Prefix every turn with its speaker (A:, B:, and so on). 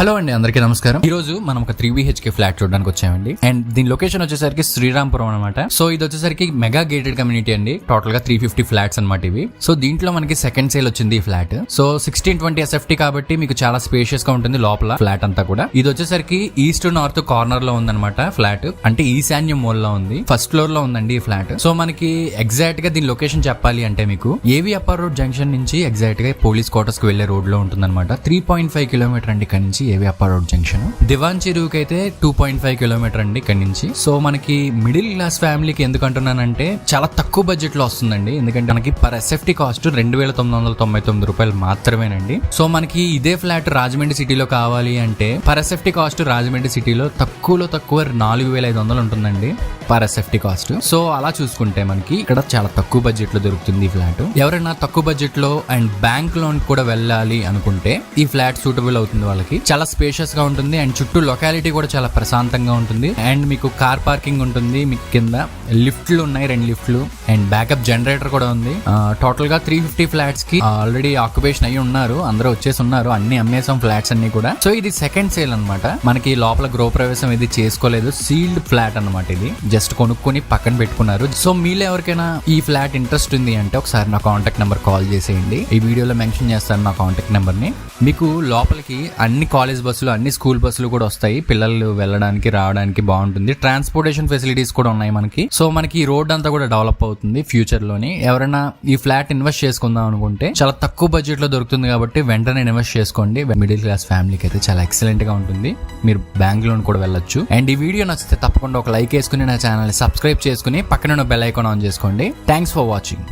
A: Hello అండి అందరికీ నమస్కారం. ఈ రోజు మనం ఒక త్రీ బిహెచ్కే ఫ్లాట్ చూడడానికి వచ్చామండి. అండ్ దీని లొకేషన్ వచ్చేసరికి శ్రీరాంపురం అనమాట సో ఇది వచ్చేసరికి మెగా గేటెడ్ కమ్యూనిటీ అండి. టోటల్గా త్రీ ఫిఫ్టీ ఫ్లాట్స్ అనమాట ఇవి. సో దీంట్లో మనకి సెకండ్ సేల్ వచ్చింది ఈ flat so sixteen twenty SFT కాబట్టి మీకు చాలా స్పేషియస్గా ఉంటుంది లోపల ఫ్లాట్ అంతా కూడా. ఇది వచ్చేసరికి ఈస్ట్ నార్త్ కార్నర్లో ఉందన్నమాట ఫ్లాట్ అంటే ఈశాన్యం మోల్లో ఉంది. ఫస్ట్ ఫ్లోర్లో ఉందండి ఈ ఫ్లాట్ సో మనకి ఎగ్జాక్ట్గా దీని లొకేషన్ చెప్పాలి అంటే మీకు ఏవి అప్పర్ రోడ్ జంక్షన్ నుంచి ఎగ్జాక్ట్గా పోలీస్ క్వార్టర్స్కి వెళ్ళే రోడ్లో ఉంటుందన్నమాట. త్రీ పాయింట్ ఫైవ్ కిలోమీటర్ అండి ఇక్కడ నుంచి ఏవి అప్పర్ రోడ్ జంక్షన్ దివాన్ చెరువుకి అయితే టూ పాయింట్ ఫైవ్ కిలోమీటర్ అండి ఇక్కడ నుంచి. సో మనకి మిడిల్ క్లాస్ ఫ్యామిలీకి ఎందుకు అంటున్నానంటే చాలా తక్కువ బడ్జెట్లో వస్తుందండి. ఎందుకంటే మనకి పర్ ఎస్ఎఫ్టీ కాస్ట్ రెండు వేల తొమ్మిది వందల తొంభై తొమ్మిది రూపాయలు మాత్రమేనండి. సో మనకి ఇదే ఫ్లాట్ రాజమండ్రి సిటీలో కావాలి అంటే పర్ ఎస్ఎఫ్టీ కాస్ట్ రాజమండ్రి సిటీలో తక్కువలో తక్కువ నాలుగు వేల ఐదు వందలు ఉంటుందండి పర్ ఎస్ఎఫ్టీ కాస్ట్ సో అలా చూసుకుంటే మనకి ఇక్కడ చాలా తక్కువ బడ్జెట్లో దొరుకుతుంది ఈ ఫ్లాట్ ఎవరైనా తక్కువ బడ్జెట్లో అండ్ బ్యాంక్ లోన్ కూడా వెళ్ళాలి అనుకుంటే ఈ ఫ్లాట్ సూటబుల్ అవుతుంది వాళ్ళకి. చాలా స్పేషియస్గా ఉంటుంది. అండ్ చుట్టూ లొకాలిటీ కూడా చాలా ప్రశాంతంగా ఉంటుంది. అండ్ మీకు కార్ పార్కింగ్ ఉంటుంది మీకు కింద. లిఫ్ట్లు ఉన్నాయి రెండు లిఫ్ట్లు అండ్ బ్యాకప్ జనరేటర్ కూడా ఉంది. టోటల్గా త్రీ ఫిఫ్టీ ఫ్లాట్స్కి ఆల్రెడీ ఆక్యుపేషన్ అయ్యి ఉన్నారు. అందరూ వచ్చేసి ఉన్నారు. అన్ని అమ్మేసాం ఫ్లాట్స్ అన్ని కూడా. సో ఇది సెకండ్ సేల్ అనమాట మనకి లోపల గృహప్రవేశం ఇది చేసుకోలేదు. సీల్డ్ ఫ్లాట్ అన్నమాట ఇది. జస్ట్ కొనుక్కొని పక్కన పెట్టుకున్నారు. సో మీలో ఎవరికైనా ఈ ఫ్లాట్ ఇంట్రెస్ట్ ఉంది అంటే ఒకసారి నా కాంటాక్ట్ నెంబర్ కాల్ చేసేయండి. ఈ వీడియోలో మెన్షన్ చేస్తాను నా కాంటాక్ట్ నెంబర్ని. మీకు లోపలికి అన్ని కాలేజ్ బస్సులు అన్ని స్కూల్ బస్సులు కూడా వస్తాయి. పిల్లలు వెళ్ళడానికి రావడానికి బాగుంటుంది. ట్రాన్స్పోర్టేషన్ ఫెసిలిటీస్ కూడా ఉన్నాయి మనకి. సో మనకి ఈ రోడ్ అంతా కూడా డెవలప్ అవుతుంది ఫ్యూచర్లోని. ఎవరైనా ఈ ఫ్లాట్ ఇన్వెస్ట్ చేసుకుందాం అనుకుంటే చాలా తక్కువ బడ్జెట్లో దొరుకుతుంది కాబట్టి వెంటనే ఇన్వెస్ట్ చేసుకోండి. మిడిల్ క్లాస్ ఫ్యామిలీకి అయితే చాలా ఎక్సలెంట్గా ఉంటుంది. మీరు బ్యాంక్ లోన్ కూడా వెళ్ళొచ్చు. అండ్ ఈ వీడియో నచ్చితే తప్పకుండా ఒక లైక్ వేసుకుని నా ఛానల్ సబ్స్క్రైబ్ చేసుకుని పక్కన బెల్ ఐకాన్ ఆన్ చేసుకోండి. Thanks for watching